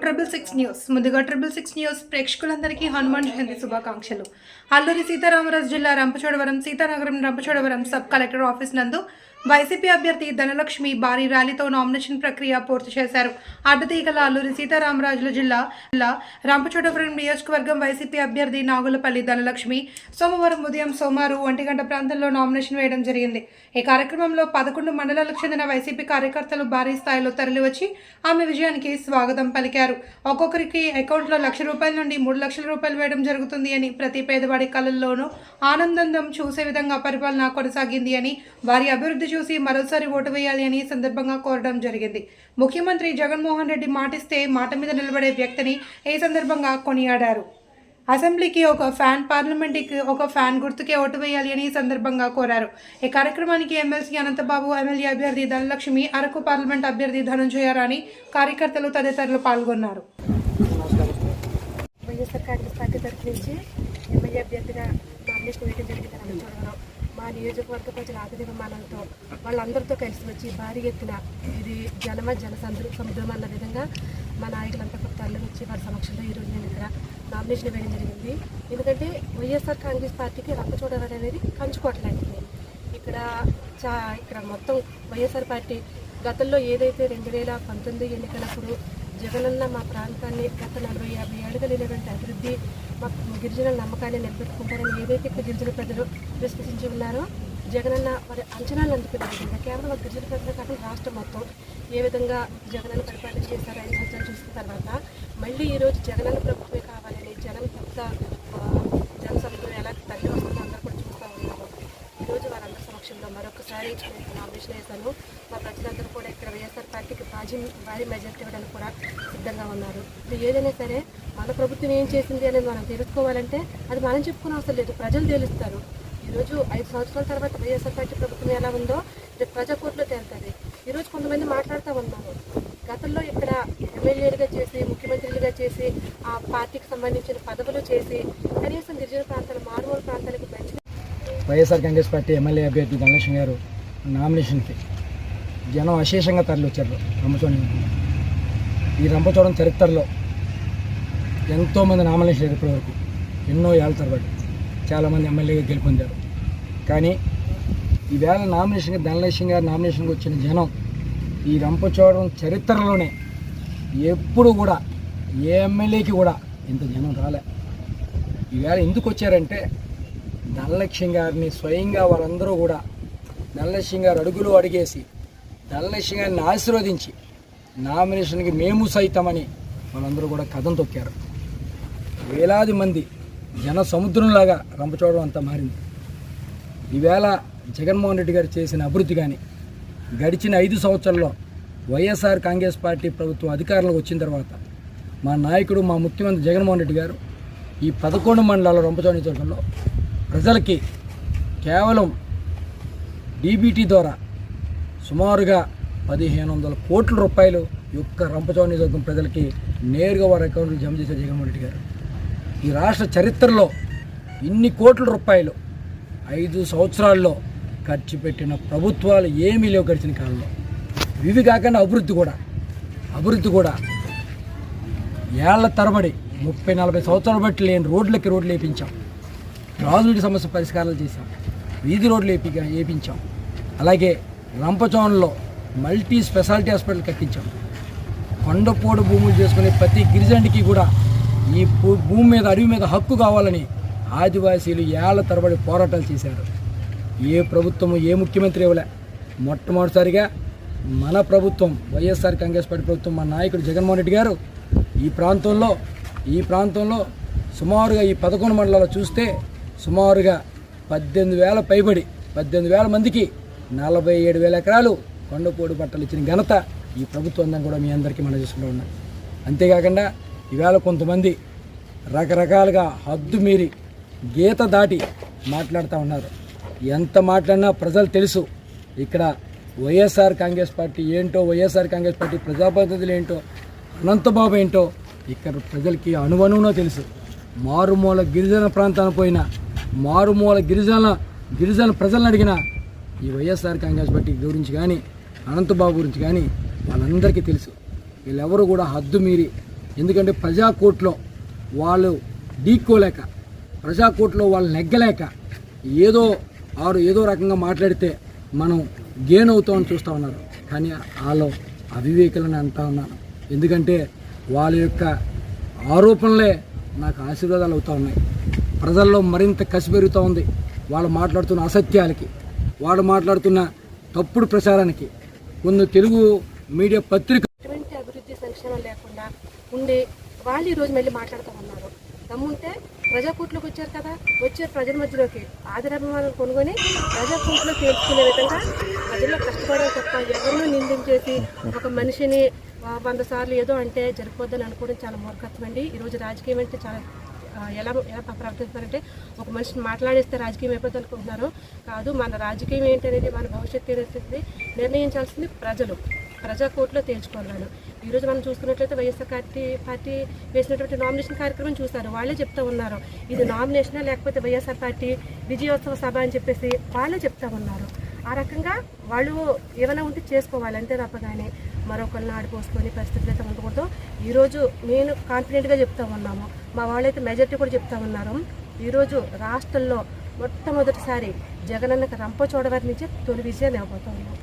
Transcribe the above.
Triple six news ముందుగా triple six news ప్రేక్షకులందరికీ హనుమాన్ జయంతి శుభాకాంక్షలు. అల్లూరి సీతారామరాజు జిల్లా Rampachodavaram Seethanagaram Rampachodavaram sub collector office నందు వైసీపీ అభ్యర్థి ధనలక్ష్మి భారీ ర్యాలీతో నామినేషన్ ప్రక్రియ పూర్తి చేశారు. అడ్డతీగల అల్లూరి సీతారామరాజుల జిల్లా జిల్లా రంపచోటపురం నియోజకవర్గం వైసీపీ అభ్యర్థి నాగులపల్లి ధనలక్ష్మి సోమవారం ఉదయం సోమారు ఒంటి గంట ప్రాంతంలో నామినేషన్ వేయడం జరిగింది. ఈ కార్యక్రమంలో పదకొండు మండలాలకు చెందిన వైసీపీ కార్యకర్తలు భారీ స్థాయిలో తరలివచ్చి ఆమె విజయానికి స్వాగతం పలికారు. ఒక్కొక్కరికి అకౌంట్లో లక్ష రూపాయల నుండి మూడు లక్షల రూపాయలు వేయడం జరుగుతుంది అని ప్రతి పేదవాడి కళల్లోనూ ఆనందం చూసే విధంగా పరిపాలన కొనసాగింది అని వారి అభివృద్ధి చూసి మరోసారి ఓటు వేయాలి అని సందర్భంగా కోరడం జరిగింది. ముఖ్యమంత్రి జగన్మోహన్ రెడ్డి మాటిస్తే మాట మీద నిలబడే వ్యక్తిని ఈ సందర్భంగా కొనియాడారు. అసెంబ్లీకి ఒక ఫ్యాన్ పార్లమెంట్కి ఒక ఫ్యాన్ గుర్తుకే ఓటు వేయాలి అని సందర్భంగా కోరారు. ఈ కార్యక్రమానికి ఎమ్మెల్సీ అనంతబాబు ఎమ్మెల్యే అభ్యర్థి ధనలక్ష్మి అరకు పార్లమెంట్ అభ్యర్థి ధనంజయ రాణి కార్యకర్తలు తదితరులు పాల్గొన్నారు. వైఎస్ఆర్ కాంగ్రెస్ పార్టీ తరఫు నుంచి ఎమ్మెల్యే అభ్యర్థిగా నామినేషన్ వేయడం జరిగింది మా నియోజకవర్గ ప్రజల విమానంతో వాళ్ళందరితో కలిసి వచ్చి భారీ ఎత్తున ఇది జనమ జన సముద్రం అన్న విధంగా మా నాయకులంతా కూడా తరలి వచ్చి వారి సమక్షంలో ఈరోజు నేను ఇక్కడ నామినేషన్ వేయడం జరిగింది. ఎందుకంటే వైఎస్ఆర్ కాంగ్రెస్ పార్టీకి రంగచోడవరం అనేది కంచుకోవట్లేదు ఇక్కడ చా ఇక్కడ మొత్తం వైఎస్ఆర్ పార్టీ గతంలో ఏదైతే రెండు వేల పంతొమ్మిది ఎన్నికలప్పుడు జగనన్న మా ప్రాంతాన్ని గత నలభై యాభై ఏళ్ళుగా లేనటువంటి అభివృద్ధి మా గిరిజనుల నమ్మకాన్ని నిలబెట్టుకుంటారని ఏదైతే గిరిజన ప్రజలు విశ్వసించి ఉన్నారో జగనన్న వారి అంచనాలు అందుకున్నారు కేవలం గిరిజన ప్రజలు కాకుండా రాష్ట్రం మొత్తం ఏ విధంగా జగనన్న పరిపాలన చేశారో ఐదు చూసిన తర్వాత మళ్ళీ ఈరోజు జగనన్న ప్రభుత్వమే కావాలని జనం కొత్త ఆ, జన సముద్రం ఎలా తల్లి వస్తుందో అందరూ కూడా చూస్తూ ఉన్నారు ఈరోజు వారందరి సమక్షంలో మరొకసారి నా నామినేషన్ మా ప్రజలందరూ కూడా ఇక్కడ వైఎస్ఆర్ పార్టీకి భారీ భారీ మెజార్టీ ఇవ్వడానికి కూడా సిద్ధంగా ఉన్నారు. ఇది ఏదైనా సరే మన ప్రభుత్వం ఏం చేసింది అనేది మనం తెలుసుకోవాలంటే అది మనం చెప్పుకునే అవసరం లేదు ప్రజలు తెలుస్తారు. ఈరోజు ఐదు సంవత్సరాల తర్వాత వైఎస్ఆర్ పార్టీ ప్రభుత్వం ఎలా ఉందో రేపు ప్రజా కోర్టులో తేలుతుంది. ఈరోజు కొంతమంది మాట్లాడుతూ ఉన్నారు. గతంలో ఇక్కడ ఎమ్మెల్యేలుగా చేసి ముఖ్యమంత్రులుగా చేసి ఆ పార్టీకి సంబంధించిన పదవులు చేసి కనీసం గిరిజన ప్రాంతాలు మారుమూల ప్రాంతాలకు పెంచిన వైఎస్ఆర్ కాంగ్రెస్ పార్టీ ఎమ్మెల్యే అభ్యర్థి ధనలక్ష్మి గారు నామినేషన్కి జనం అశేషంగా తరలిచ్చారు రంపచోడని. ఈ రంపచోడం చరిత్రలో ఎంతోమంది నామినేషన్ ఇప్పటి వరకు ఎన్నో ఏళ్ళ తరబడి చాలామంది ఎమ్మెల్యేగా గెలుపొందారు. కానీ ఈవేళ నామినేషన్గా ధనలక్ష్మి గారు నామినేషన్కి వచ్చిన జనం ఈ రంపచోడం చరిత్రలోనే ఎప్పుడు కూడా ఏ ఎమ్మెల్యేకి కూడా ఇంత జనం రాలే. ఈవేళ ఎందుకు వచ్చారంటే ధనలక్ష్మి గారిని స్వయంగా వాళ్ళందరూ కూడా ధనలక్ష్మి గారు అడుగులు అడిగేసి ధనలక్ష్మి గారిని ఆశీర్వదించి నామినేషన్కి మేము సైతమని వాళ్ళందరూ కూడా కథం తొక్కారు. వేలాది మంది జన సముద్రంలాగా రంపచోడడం అంతా మారింది. ఈవేళ జగన్మోహన్ రెడ్డి గారు చేసిన అభివృద్ధి కానీ గడిచిన ఐదు సంవత్సరాల్లో వైఎస్ఆర్ కాంగ్రెస్ పార్టీ ప్రభుత్వం అధికారంలోకి వచ్చిన తర్వాత మా నాయకుడు మా ముఖ్యమంత్రి జగన్మోహన్ రెడ్డి గారు ఈ పదకొండు మండలాల రంపచోడ నియోజకవర్గంలో ప్రజలకి కేవలం డీబీటీ ద్వారా సుమారుగా పదిహేను వందల కోట్ల రూపాయలు యొక్క రంపచోడ నియోజకవర్గం ప్రజలకి నేరుగా వారి అకౌంట్లో జమ చేశారు జగన్మోహన్ రెడ్డి గారు. ఈ రాష్ట్ర చరిత్రలో ఇన్ని కోట్ల రూపాయలు ఐదు సంవత్సరాల్లో ఖర్చు పెట్టిన ప్రభుత్వాలు ఏమీ లేవు గడిచిన కాలంలో. ఇవి కాకుండా అభివృద్ధి కూడా అభివృద్ధి కూడా ఏళ్ళ తరబడి ముప్పై నలభై సంవత్సరాలు బట్టి లేని రోడ్లకి రోడ్లు వేయించాం రాజుడి సమస్య పరిష్కారాలు చేశాం. వీధి రోడ్లు ఏపీ వేపించాం అలాగే రంపచోన్లో మల్టీ స్పెషాలిటీ హాస్పిటల్ కట్టించాం. కొండపోడు భూములు చేసుకునే ప్రతి గిరిజనుడికి కూడా ఈ భూమి మీద అడవి మీద హక్కు కావాలని ఆదివాసీలు ఏళ్ళ తరబడి పోరాటాలు చేశారు. ఏ ప్రభుత్వము ఏ ముఖ్యమంత్రి ఇవ్వలే. మొట్టమొదటిసారిగా మన ప్రభుత్వం వైఎస్ఆర్ కాంగ్రెస్ పార్టీ ప్రభుత్వం మా నాయకుడు జగన్మోహన్ రెడ్డి గారు ఈ ప్రాంతంలో ఈ ప్రాంతంలో సుమారుగా ఈ పదకొండు మండలాలు చూస్తే సుమారుగా పద్దెనిమిది వేల పైబడి పద్దెనిమిది వేల మందికి నలభై ఏడు వేల ఎకరాలు కొండపోడు పట్టలు ఇచ్చిన ఘనత ఈ ప్రభుత్వం కూడా మీ అందరికీ మనం చేసుకుంటూ ఉన్నాం. అంతేకాకుండా ఈవేళ కొంతమంది రకరకాలుగా హద్దు మీరి గీత దాటి మాట్లాడుతూ ఉన్నారు. ఎంత మాట్లాడినా ప్రజలు తెలుసు ఇక్కడ వైఎస్ఆర్ కాంగ్రెస్ పార్టీ ఏంటో వైఎస్ఆర్ కాంగ్రెస్ పార్టీ ప్రజాప్రతినిధులు ఏంటో అనంతబాబు ఏంటో ఇక్కడ ప్రజలకి అణువణువునో తెలుసు. మారుమూల గిరిజన ప్రాంతానికి పోయిన మారుమూల గిరిజన గిరిజన ప్రజలను అడిగిన ఈ వైఎస్ఆర్ కాంగ్రెస్ పార్టీ గురించి కానీ అనంతబాబు గురించి కానీ వాళ్ళందరికీ తెలుసు. వీళ్ళెవరు కూడా హద్దు మీరి. ఎందుకంటే ప్రజాకోర్టులో వాళ్ళు ఢీక్కోలేక ప్రజాకోర్టులో వాళ్ళు నెగ్గలేక ఏదో ఆరు ఏదో రకంగా మాట్లాడితే మనం గేన్ అవుతామని చూస్తూ ఉన్నారు. కానీ వాళ్ళు అవివేకులని అంటా ఉన్నాను. ఎందుకంటే వాళ్ళ యొక్క ఆరోపణలే నాకు ఆశీర్వాదాలు అవుతూ ఉన్నాయి. ప్రజల్లో మరింత కసి పెరుగుతూ ఉంది. వాళ్ళు మాట్లాడుతున్న అసత్యాలకి వాళ్ళు మాట్లాడుతున్న తప్పుడు ప్రచారానికి కొన్ని తెలుగు మీడియా పత్రిక ఎటువంటి అభివృద్ధి సంక్షేమం లేకుండా ఉండి వాళ్ళు ఈరోజు మళ్ళీ మాట్లాడుతూ ఉన్నారు దమ్ముంటే ప్రజాకూట్లోకి వచ్చారు కదా వచ్చారు ప్రజల మధ్యలోకి. ఆదరాభిమానాలు కొనుగొని ప్రజాకూట్లో తేల్చుకునే విధంగా ప్రజల్లో కష్టపడే తప్ప ఎవరినో నిందించేసి ఒక మనిషిని వంద సార్లు ఏదో అంటే జరిపోద్దని అనుకోవడం చాలా మూర్ఖత్వం అండి. ఈరోజు రాజకీయం అంటే చాలా ఎలా ఎలా ప్రవర్తిస్తారంటే ఒక మనిషిని మాట్లాడేస్తే రాజకీయం అయిపోతుంది అనుకుంటున్నారు కాదు మన రాజకీయం ఏంటి అనేది మన భవిష్యత్తు ఏంటనేది నిర్ణయించాల్సింది ప్రజలు. ప్రజా కోర్టులో తేల్చుకోవాలి ఈరోజు మనం చూసుకున్నట్లయితే వైఎస్ఆర్ పార్టీ పార్టీ వేసినటువంటి నామినేషన్ కార్యక్రమం చూస్తారు వాళ్ళే చెప్తా ఉన్నారు. ఇది నామినేషనా లేకపోతే వైఎస్ఆర్ పార్టీ విజయోత్సవ సభ అని చెప్పేసి వాళ్ళే చెప్తా ఉన్నారు. ఆ రకంగా వాళ్ళు ఏమైనా ఉంటే చేసుకోవాలి అంతే తప్ప కానీ మరొకరిని ఆడిపోసుకొని పరిస్థితులు అయితే ఉండకూడదు. ఈరోజు నేను కాన్ఫిడెంట్గా చెప్తా ఉన్నాము. మా వాళ్ళైతే మెజార్టీ కూడా చెప్తా ఉన్నారు. ఈరోజు రాష్ట్రంలో మొట్టమొదటిసారి జగనన్నకు రంపచోడవారి నుంచి తొలి విజయాన్ని ఇవ్వబోతా ఉన్నాం